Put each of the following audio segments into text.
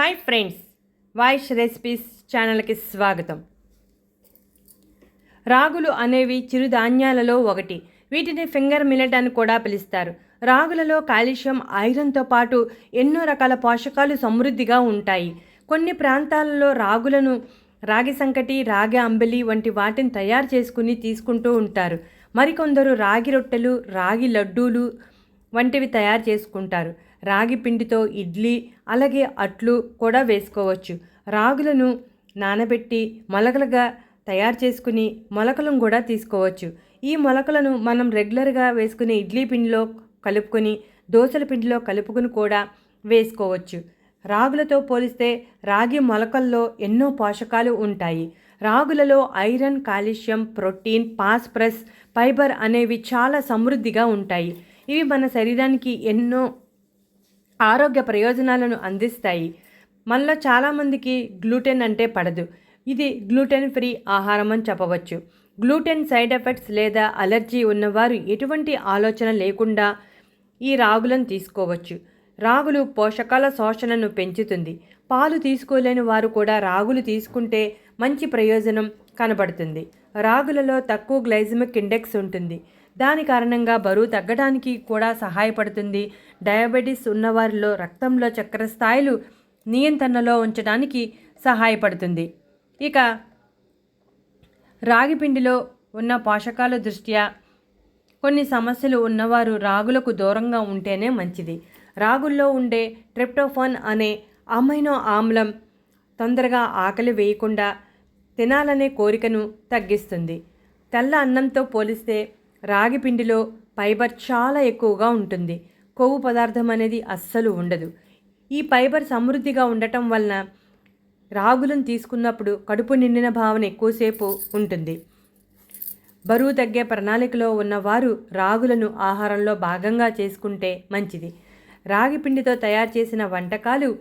Hi friends voice recipes ఛానల్కి స్వాగతం. రాగులు అనేవి చిరుధాన్యాలలో ఒకటి. వీటిని ఫింగర్ మిల్లెట్ అని కూడా పిలుస్తారు. రాగులలో కాల్షియం ఐరన్తో పాటు ఎన్నో రకాల పోషకాలు సమృద్ధిగా ఉంటాయి. కొన్ని ప్రాంతాలలో రాగులను రాగి సంకటి రాగి అంబలి వంటి వాటిని తయారు చేసుకుని తీసుకుంటూ ఉంటారు. మరికొందరు రాగి రొట్టెలు రాగి లడ్డూలు వంటివి తయారు చేసుకుంటారు. రాగి పిండితో ఇడ్లీ అలాగే అట్లు కూడా వేసుకోవచ్చు. రాగులను నానబెట్టి మొలకలుగా తయారు చేసుకుని మొలకలను కూడా తీసుకోవచ్చు. ఈ మొలకలను మనం రెగ్యులర్గా వేసుకునే ఇడ్లీ పిండిలో కలుపుకొని దోసల పిండిలో కలుపుకొని కూడా వేసుకోవచ్చు. రాగులతో పోలిస్తే రాగి మొలకల్లో ఎన్నో పోషకాలు ఉంటాయి. రాగులలో iron calcium protein phosphorus fibre అనేవి చాలా సమృద్ధిగా ఉంటాయి. ఇవి మన శరీరానికి ఎన్నో ఆరోగ్య ప్రయోజనాలను అందిస్తాయి. మనలో చాలామందికి గ్లూటెన్ అంటే పడదు. ఇది గ్లూటెన్ ఫ్రీ ఆహారం అని చెప్పవచ్చు. గ్లూటెన్ సైడ్ ఎఫెక్ట్స్ లేదా అలర్జీ ఉన్నవారు ఎటువంటి ఆలోచన లేకుండా ఈ రాగులను తీసుకోవచ్చు. రాగులు పోషకాల శోషణను పెంచుతుంది. పాలు తీసుకోలేని వారు కూడా రాగులు తీసుకుంటే మంచి ప్రయోజనం కనబడుతుంది. రాగులలో తక్కువ గ్లైజమిక్ ఇండెక్స్ ఉంటుంది. దాని కారణంగా బరువు తగ్గడానికి కూడా సహాయపడుతుంది. డయాబెటీస్ ఉన్నవారిలో రక్తంలో చక్కెర స్థాయిలు నియంత్రణలో ఉంచడానికి సహాయపడుతుంది. ఇక రాగి పిండిలో ఉన్న పోషకాల దృష్ట్యా కొన్ని సమస్యలు ఉన్నవారు రాగులకు దూరంగా ఉంటేనే మంచిది. రాగుల్లో ఉండే ట్రిప్టోఫాన్ అనే అమైనో ఆమ్లం తొందరగా ఆకలి వేయకుండా తినాలనే కోరికను తగ్గిస్తుంది. తెల్ల అన్నంతో పోలిస్తే రాగి పిండిలో ఫైబర్ చాలా ఎక్కువగా ఉంటుంది. కొవ్వు పదార్థం అనేది అస్సలు ఉండదు. ఈ ఫైబర్ సమృద్ధిగా ఉండటం వలన రాగులను తీసుకున్నప్పుడు కడుపు నిండిన భావన ఎక్కువసేపు ఉంటుంది. బరువు తగ్గే ప్రణాళికలో ఉన్నవారు రాగులను ఆహారంలో భాగంగా చేసుకుంటే మంచిది. రాగి పిండితో తయారు చేసిన వంటకాలు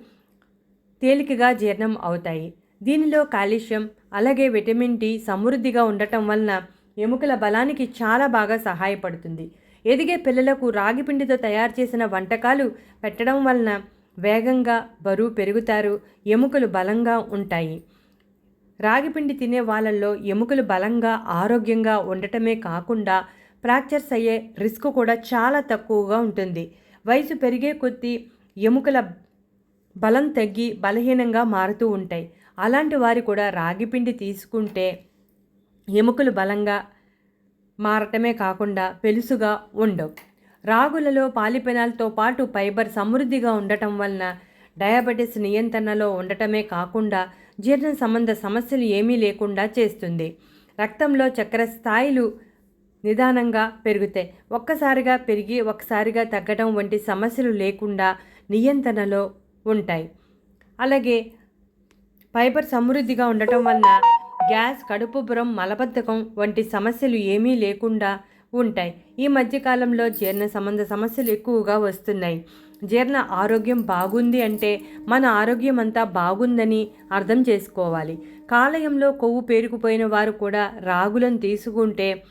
తేలికగా జీర్ణం అవుతాయి. దీనిలో కాల్షియం అలాగే విటమిన్ డి సమృద్ధిగా ఉండటం వలన ఎముకల బలానికి చాలా బాగా సహాయపడుతుంది. ఎదిగే పిల్లలకు రాగి పిండితో తయారు చేసిన వంటకాలు పెట్టడం వలన వేగంగా బరువు పెరుగుతారు ఎముకలు బలంగా ఉంటాయి. రాగిపిండి తినే వాళ్ళల్లో ఎముకలు బలంగా ఆరోగ్యంగా ఉండటమే కాకుండా ఫ్రాక్చర్స్ అయ్యే రిస్క్ కూడా చాలా తక్కువగా ఉంటుంది. వయసు పెరిగే కొద్దీ ఎముకల బలం తగ్గి బలహీనంగా మారుతూ ఉంటాయి. అలాంటి వారు కూడా రాగిపిండి తీసుకుంటే ఎముకలు బలంగా మారటమే కాకుండా పెలుసుగా ఉండవు. రాగులలో పాలిపెనాల్తో పాటు ఫైబర్ సమృద్ధిగా ఉండటం వలన డయాబెటీస్ నియంత్రణలో ఉండటమే కాకుండా జీర్ణ సంబంధ సమస్యలు ఏమీ లేకుండా చేస్తుంది. రక్తంలో చక్కెర స్థాయిలు నిదానంగా పెరుగుతాయి. ఒక్కసారిగా పెరిగి ఒక్కసారిగా తగ్గడం వంటి సమస్యలు లేకుండా నియంత్రణలో ఉంటాయి. అలాగే ఫైబర్ సమృద్ధిగా ఉండటం వలన గ్యాస్ కడుపుబురం మలబద్ధకం వంటి సమస్యలు ఏమీ లేకుండా ఉంటాయి. ఈ మధ్యకాలంలో జీర్ణ సంబంధ సమస్యలు ఎక్కువగా వస్తున్నాయి. జీర్ణ ఆరోగ్యం బాగుంది అంటే మన ఆరోగ్యం అంతా బాగుందని అర్థం చేసుకోవాలి. కాలయంలో కొవ్వు పేరుకుపోయిన వారు కూడా రాగులను తీసుకుంటే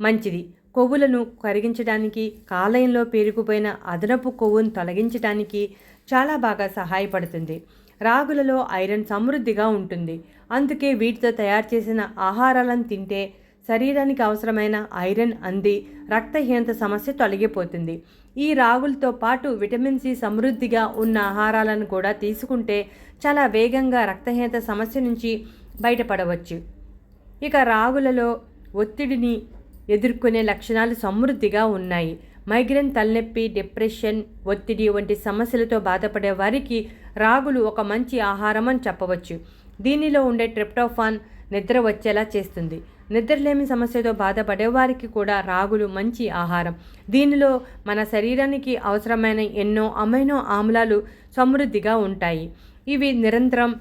మంచిది. కొవ్వులను కరిగించడానికి కాలయంలో పేరుకుపోయిన అదనపు కొవ్వును తొలగించడానికి చాలా బాగా సహాయపడుతుంది. రాగులలో ఐరన్ సమృద్ధిగా ఉంటుంది. అందుకే వీటితో తయారు చేసిన ఆహారాలను తింటే శరీరానికి అవసరమైన ఐరన్ అంది. రక్తహీనత సమస్య తొలగిపోతుంది. ఈ రాగులతో పాటు విటమిన్ సి సమృద్ధిగా ఉన్న ఆహారాలను కూడా తీసుకుంటే చాలా వేగంగా రక్తహీనత సమస్య నుంచి బయటపడవచ్చు. ఇక రాగులలో ఒత్తిడిని ఎదుర్కొనే లక్షణాలు సమృద్ధిగా ఉన్నాయి. మైగ్రేన్ తలనొప్పి డిప్రెషన్ ఒత్తిడి వంటి సమస్యలతో బాధపడే వారికి రాగులు ఒక మంచి ఆహారం అని చెప్పవచ్చు. దీనిలో ఉండే ట్రిప్టోఫాన్ నిద్ర వచ్చేలా చేస్తుంది. నిద్రలేమి సమస్యతో బాధపడే వారికి కూడా రాగులు మంచి ఆహారం. దీనిలో మన శరీరానికి అవసరమైన ఎన్నో అమైనో ఆమ్లాలు సమృద్ధిగా ఉంటాయి. ఇవి నిరంతరం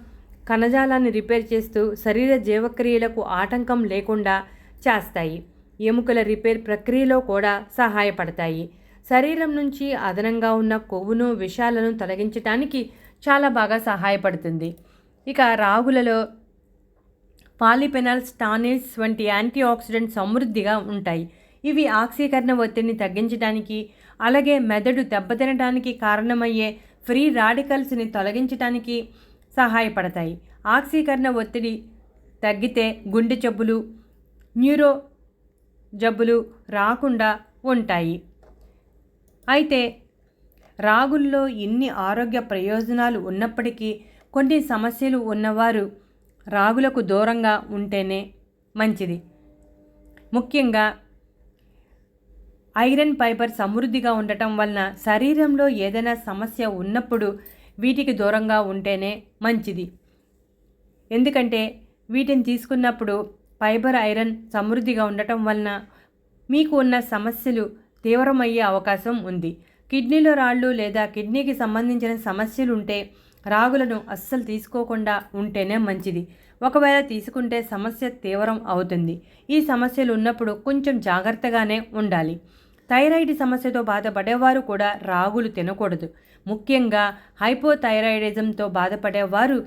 కణజాలాన్ని రిపేర్ చేస్తూ శరీర జీవక్రియలకు ఆటంకం లేకుండా చేస్తాయి. ఎముకల రిపేర్ ప్రక్రియలో కూడా సహాయపడతాయి. శరీరం నుంచి అదనంగా ఉన్న కొవ్వును విషాలను తొలగించడానికి చాలా బాగా సహాయపడుతుంది. ఇక రాగులలో పాలిపెనాల్స్ టానిల్స్ వంటి యాంటీ ఆక్సిడెంట్ సమృద్ధిగా ఉంటాయి. ఇవి ఆక్సీకరణ ఒత్తిడిని తగ్గించడానికి అలాగే మెదడు దెబ్బతినడానికి కారణమయ్యే ఫ్రీ రాడికల్స్ని తొలగించడానికి సహాయపడతాయి. ఆక్సీకరణ ఒత్తిడి తగ్గితే గుండె జబ్బులు న్యూరో జబ్బులు రాకుండా ఉంటాయి. అయితే రాగుల్లో ఇన్ని ఆరోగ్య ప్రయోజనాలు ఉన్నప్పటికీ కొన్ని సమస్యలు ఉన్నవారు రాగులకు దూరంగా ఉంటేనే మంచిది. ముఖ్యంగా ఐరన్ ఫైబర్ సమృద్ధిగా ఉండటం వలన శరీరంలో ఏదైనా సమస్య ఉన్నప్పుడు వీటికి దూరంగా ఉంటేనే మంచిది. ఎందుకంటే వీటిని తీసుకున్నప్పుడు ఫైబర్ ఐరన్ సమృద్ధిగా ఉండటం వలన మీకు ఉన్న సమస్యలు తీవ్రమయ్యే అవకాశం ఉంది. కిడ్నీలో రాళ్ళు లేదా కిడ్నీకి సంబంధించిన సమస్యలు ఉంటే రాగులను అస్సలు తీసుకోకుండా ఉంటేనే మంచిది. ఒకవేళ తీసుకుంటే సమస్య తీవ్రం అవుతుంది. ఈ సమస్యలు ఉన్నప్పుడు కొంచెం జాగ్రత్తగానే ఉండాలి. థైరాయిడ్ సమస్యతో బాధపడేవారు కూడా రాగులు తినకూడదు. ముఖ్యంగా హైపోథైరాయిడిజంతో బాధపడేవారు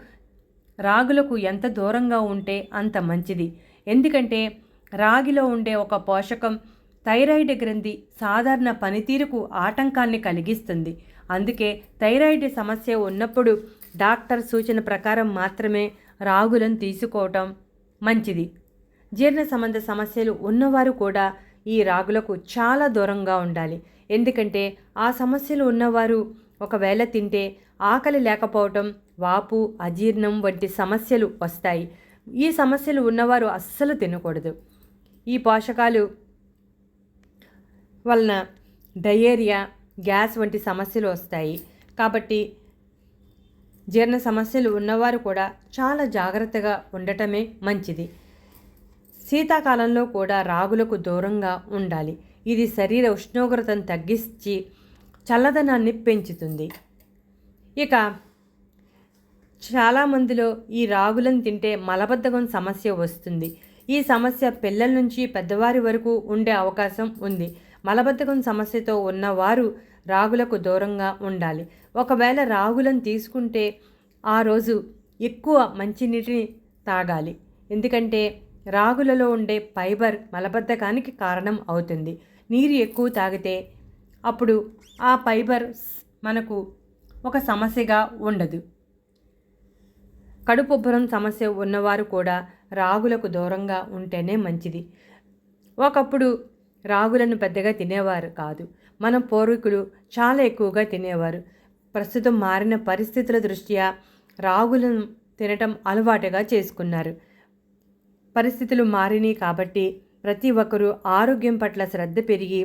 రాగులకు ఎంత దూరంగా ఉంటే అంత మంచిది. ఎందుకంటే రాగిలో ఉండే ఒక పోషకం థైరాయిడ్ గ్రంథి సాధారణ పనితీరుకు ఆటంకాన్ని కలిగిస్తుంది. అందుకే థైరాయిడ్ సమస్య ఉన్నప్పుడు డాక్టర్ సూచన ప్రకారం మాత్రమే రాగులను తీసుకోవటం మంచిది. జీర్ణ సంబంధ సమస్యలు ఉన్నవారు కూడా ఈ రాగులకు చాలా దూరంగా ఉండాలి. ఎందుకంటే ఆ సమస్యలు ఉన్నవారు ఒకవేళ తింటే ఆకలి లేకపోవటం వాపు అజీర్ణం వంటి సమస్యలు వస్తాయి. ఈ సమస్యలు ఉన్నవారు అస్సలు తినకూడదు. ఈ పోషకాలు వలన డయేరియా గ్యాస్ వంటి సమస్యలు వస్తాయి. కాబట్టి జీర్ణ సమస్యలు ఉన్నవారు కూడా చాలా జాగ్రత్తగా ఉండటమే మంచిది. శీతాకాలంలో కూడా రాగులకు దూరంగా ఉండాలి. ఇది శరీర ఉష్ణోగ్రతను తగ్గించి చల్లదనాన్ని పెంచుతుంది. ఇక చాలామందిలో ఈ రాగులను తింటే మలబద్ధకం సమస్య వస్తుంది. ఈ సమస్య పిల్లల నుంచి పెద్దవారి వరకు ఉండే అవకాశం ఉంది. మలబద్ధకం సమస్యతో ఉన్నవారు రాగులకు దూరంగా ఉండాలి. ఒకవేళ రాగులను తీసుకుంటే ఆ రోజు ఎక్కువ మంచినీటిని తాగాలి. ఎందుకంటే రాగులలో ఉండే ఫైబర్ మలబద్ధకానికి కారణం అవుతుంది. నీరు ఎక్కువ తాగితే అప్పుడు ఆ ఫైబర్ మనకు ఒక సమస్యగా ఉండదు. కడుపుబ్బరం సమస్య ఉన్నవారు కూడా రాగులకు దూరంగా ఉంటేనే మంచిది. ఒకప్పుడు రాగులను పెద్దగా తినేవారు కాదు. మన పూర్వీకులు చాలా ఎక్కువగా తినేవారు. ప్రస్తుతం మారిన పరిస్థితుల దృష్ట్యా రాగులను తినటం అలవాటుగా చేసుకున్నారు. పరిస్థితులు మారినాయి కాబట్టి ప్రతి ఒక్కరూ ఆరోగ్యం పట్ల శ్రద్ధ పెరిగి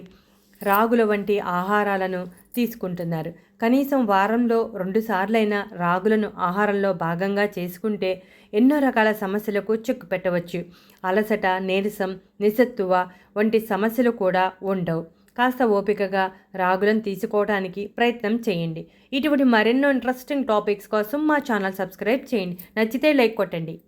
రాగుల వంటి ఆహారాలను తీసుకుంటున్నారు. కనీసం వారంలో రెండుసార్లైనా రాగులను ఆహారంలో భాగంగా చేసుకుంటే ఎన్నో రకాల సమస్యలకు చెక్కు పెట్టవచ్చు. అలసట నీరసం నిస్సత్తువ వంటి సమస్యలు కూడా ఉండవు. కాస్త ఓపికగా రాగులను తీసుకోవడానికి ప్రయత్నం చేయండి. ఇటువంటి మరెన్నో ఇంట్రెస్టింగ్ టాపిక్స్ కోసం మా ఛానల్ సబ్స్క్రైబ్ చేయండి. నచ్చితే లైక్ కొట్టండి.